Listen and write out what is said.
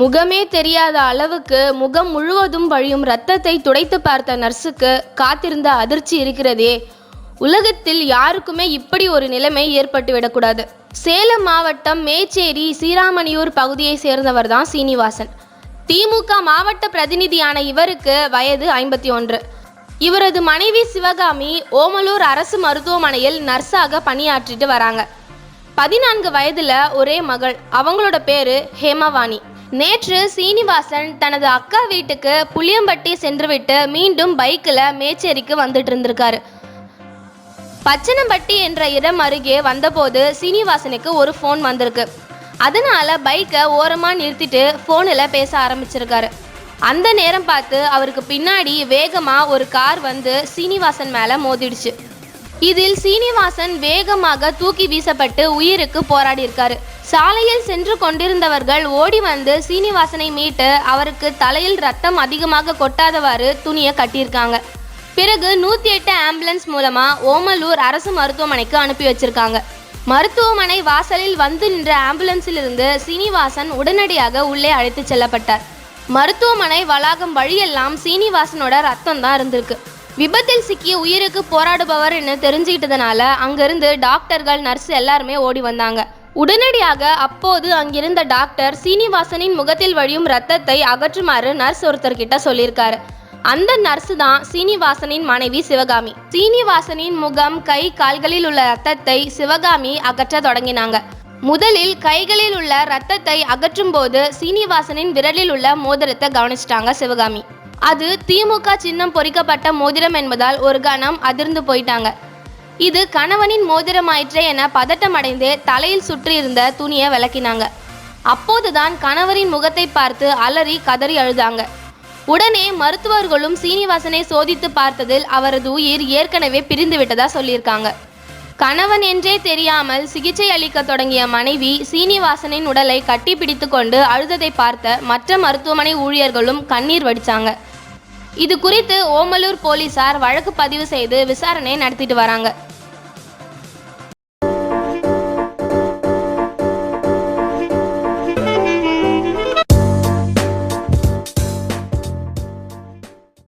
முகமே தெரியாத அளவுக்கு முகம் முழுவதும் வழியும் ரத்தத்தை துடைத்து பார்த்த நர்ஸுக்கு காத்திருந்த அதிர்ச்சி இருக்கிறதே. உலகத்தில் யாருக்குமே இப்படி ஒரு நிலைமை ஏற்பட்டுவிடக்கூடாது சேலம் மாவட்டம் மேச்சேரி சீராமணியூர் பகுதியை சேர்ந்தவர் தான் சீனிவாசன். திமுக மாவட்ட பிரதிநிதியான இவருக்கு வயது ஐம்பத்தி ஒன்று. இவரது மனைவி சிவகாமி ஓமலூர் அரசு மருத்துவமனையில் நர்ஸாக பணியாற்றிட்டு வராங்க. பதினான்கு வயதுல ஒரே மகள். அவங்களோட பேரு ஹேமவாணி. நேற்று சீனிவாசன் தனது அக்கா வீட்டுக்கு புளியம்பட்டி சென்றுவிட்டு மீண்டும் பைக்கில் மேச்சேரிக்கு வந்துட்டு இருந்திருக்காரு. பச்சனம்பட்டி என்ற இடம் அருகே வந்தபோது சீனிவாசனுக்கு ஒரு ஃபோன் வந்திருக்கு. அதனால பைக்கை ஓரமாக நிறுத்திட்டு ஃபோனில் பேச ஆரம்பிச்சிருக்காரு. அந்த நேரம் பார்த்து அவருக்கு பின்னாடி வேகமாக ஒரு கார் வந்து சீனிவாசன் மேலே மோதிடுச்சு. இதில் சீனிவாசன் வேகமாக தூக்கி வீசப்பட்டு உயிருக்கு போராடி இருக்காரு சாலையில் சென்று கொண்டிருந்தவர்கள் ஓடி வந்து சீனிவாசனை மீட்டு அவருக்கு தலையில் ரத்தம் அதிகமாக கொட்டாதவாறு துணியை கட்டியிருக்காங்க. பிறகு நூற்றி எட்டு ஆம்புலன்ஸ் மூலமா ஓமலூர் அரசு மருத்துவமனைக்கு அனுப்பி வச்சிருக்காங்க. மருத்துவமனை வாசலில் வந்து நின்ற ஆம்புலன்ஸிலிருந்து சீனிவாசன் உடனடியாக உள்ளே அழைத்துச் செல்லப்பட்டார். மருத்துவமனை வளாகம் வழியெல்லாம் சீனிவாசனோட ரத்தம் தான் இருந்திருக்கு. விபத்தில் சிக்கிய உயிருக்கு போராடுபவர்னு தெரிஞ்சுக்கிட்டதுனால அங்கிருந்து டாக்டர்கள் நர்ஸ் எல்லாருமே ஓடி வந்தாங்க. உடனடியாக அப்போது அங்கிருந்த டாக்டர் சீனிவாசனின் முகத்தில் வழியும் ரத்தத்தை அகற்றுமாறு நர்ஸ் ஒருத்தர்கிட்ட சொல்லியிருக்காரு. அந்த நர்ஸ் தான் சீனிவாசனின் மனைவி சிவகாமி. சீனிவாசனின் முகம் கை கால்களில் உள்ள ரத்தத்தை சிவகாமி அகற்ற தொடங்கினாங்க. முதலில் கைகளில் உள்ள ரத்தத்தை அகற்றும் போது சீனிவாசனின் விரலில் உள்ள மோதிரத்தை கவனிச்சிட்டாங்க சிவகாமி. அது திமுக சின்னம் பொறிக்கப்பட்ட மோதிரம் என்பதால் ஒரு கணம் அதிர்ந்து போயிட்டாங்க. இது கணவனின் மோதிரமாயிற்றே என பதட்டமடைந்து தலையில் சுற்றி இருந்த துணியை விளக்கினாங்க. அப்போதுதான் கணவரின் முகத்தை பார்த்து அலறி கதறி அழுதாங்க. உடனே மருத்துவர்களும் சீனிவாசனை சோதித்து பார்த்ததில் அவரது உயிர் ஏற்கனவே பிரிந்து விட்டதா சொல்லியிருக்காங்க. கணவன் என்றே தெரியாமல் சிகிச்சை அளிக்க தொடங்கிய மனைவி சீனிவாசனின் உடலை கட்டி பிடித்து கொண்டு அழுததை பார்த்த மற்ற மருத்துவமனை ஊழியர்களும் கண்ணீர் வடிச்சாங்க. இது குறித்து ஓமலூர் போலீசார் வழக்கு பதிவு செய்து விசாரணை நடத்திட்டு வராங்க.